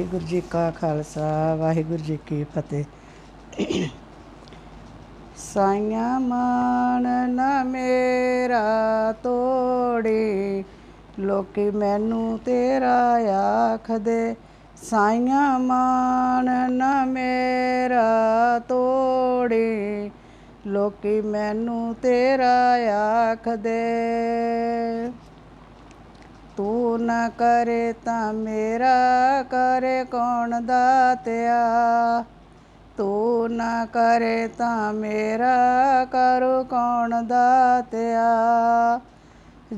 ਵਾਹਿਗੁਰੂ ਜੀ ਕਾ ਖਾਲਸਾ, ਵਾਹਿਗੁਰੂ ਜੀ ਕੀ ਫਤਿਹ। ਸਾਈਆਂ ਮਾਨ ਨਾ ਮੇਰਾ ਤੋੜੀ, ਲੋਕੀ ਮੈਨੂੰ ਤੇਰਾ ਆਖਦੇ। ਸਾਈਆਂ ਮਾਨ ਨਾ ਮੇਰਾ ਤੋੜੀ, ਲੋਕੀ ਮੈਨੂੰ ਤੇਰਾ ਆਖਦੇ। ਤੂੰ ਨਾ ਕਰੇ ਤਾਂ ਮੇਰਾ ਕਰੇ ਕੌਣ ਦਾਤਿਆ? ਤੂੰ ਨਾ ਕਰੇ ਤਾਂ ਮੇਰਾ ਕਰੂ ਕੌਣ ਦਾਤਿਆ?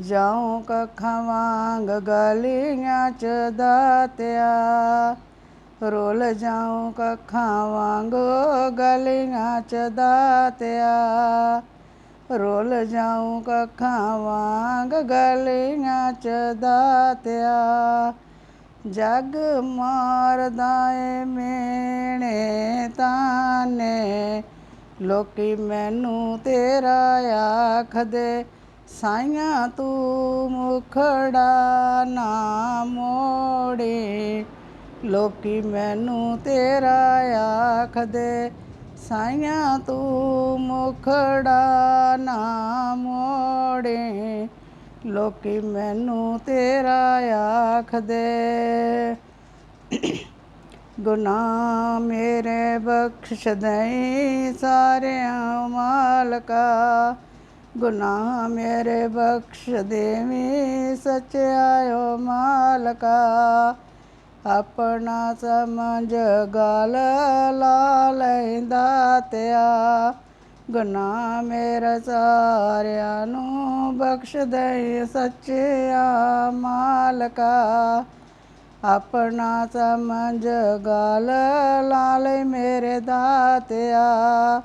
ਜਾਉ ਕੱਖਾਂ ਵਾਂਗ ਗਲੀਆਂ ਚ ਦਾਤਿਆ। ਰੋਲ ਜਾਉ ਕੱਖਾਂ ਵਾਂਗ ਗਲੀਆਂ ਚ ਦਾਤਿਆ। ਰੋਲ ਜਾਉ ਕੱਖਾਂ ਵਾਂਗ ਗਲੀਆਂ ਚ ਦਾਤਿਆ। ਜਗ ਮਾਰਦਾ ਏ ਮੇਣੇ ਤਾਨੇ, ਲੋਕੀ ਮੈਨੂੰ ਤੇਰਾ ਆਖਦੇ, ਸਾਈਆਂ ਤੂੰ ਮੁਖੜਾ ਨਾ ਮੋੜੇ। ਲੋਕੀ ਮੈਨੂੰ ਤੇਰਾ ਆਖਦੇ ਸਾਈਆਂ ਤੂੰ ਮੁਖੜਾ ਨਾ ਮੋੜੇ। ਲੋਕੀ ਮੈਨੂੰ ਤੇਰਾ ਆਖਦੇ। ਗੁਨਾਹ ਮੇਰੇ ਬਖਸ਼ ਦਈ ਸਾਰਿਆਂ ਮਾਲਕਾ। ਗੁਨਾਹ ਮੇਰੇ ਬਖਸ਼ ਦੇਵੀ, ਸਚਿਆਇਓ ਮਾਲਕਾ। ਆਪਣਾ ਸਮਝ ਗਲ ਲਾ ਲੈਂਦਾ ਤਿਆ। ਗੁਨਾਹ ਮੇਰਾ ਸਾਰਿਆਂ ਨੂੰ ਬਖਸ਼ ਦੇ ਸੱਚਿਆ ਮਾਲਕਾ। ਆਪਣਾ ਸਮਝ ਗਲ ਲਾ ਲੈ ਮੇਰੇ ਦਾਤਿਆ।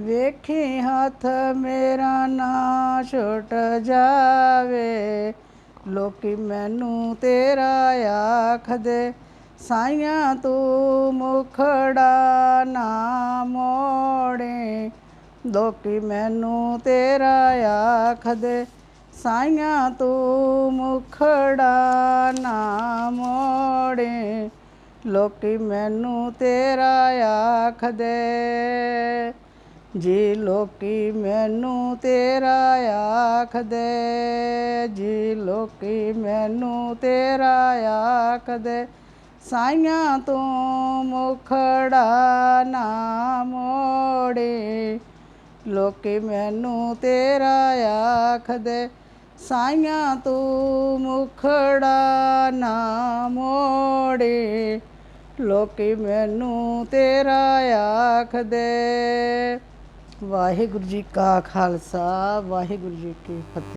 ਵੇਖੀ ਹੱਥ ਮੇਰਾ ਨਾ ਛੁੱਟ ਜਾਵੇ। ਲੋਕੀ ਮੈਨੂੰ ਤੇਰਾ ਆਖਦੇ, ਸਾਈਆਂ ਤੂੰ ਮੁਖੜਾ ਨਾ ਮੋੜੇ। ਲੋਕੀ ਮੈਨੂੰ ਤੇਰਾ ਆਖਦੇ, ਸਾਈਆਂ ਤੂੰ ਮੁਖੜਾ ਨਾ ਮੋੜੇ। ਲੋਕੀ ਮੈਨੂੰ ਤੇਰਾ ਆਖਦੇ, ਜੀ ਲੋਕੀ ਮੈਨੂੰ ਤੇਰਾ ਆਖਦੇ। ਜੀ ਲੋਕੀ ਮੈਨੂੰ ਤੇਰਾ ਆਖਦੇ, ਸਾਈਆਂ ਤੂੰ ਮੁਖੜਾ ਨਾ ਮੋੜੇ। ਲੋਕੀ ਮੈਨੂੰ ਤੇਰਾ ਆਖਦੇ, ਸਾਈਆਂ ਤੂੰ ਮੁਖੜਾ ਨਾ ਮੋੜੇ। ਲੋਕੀ ਮੈਨੂੰ ਤੇਰਾ ਆਖਦੇ, ਵਾਹਿਗੁਰੂ ਜੀ ਕਾ ਖਾਲਸਾ, ਵਾਹਿਗੁਰੂ ਜੀ ਕੀ ਫਤਿਹ।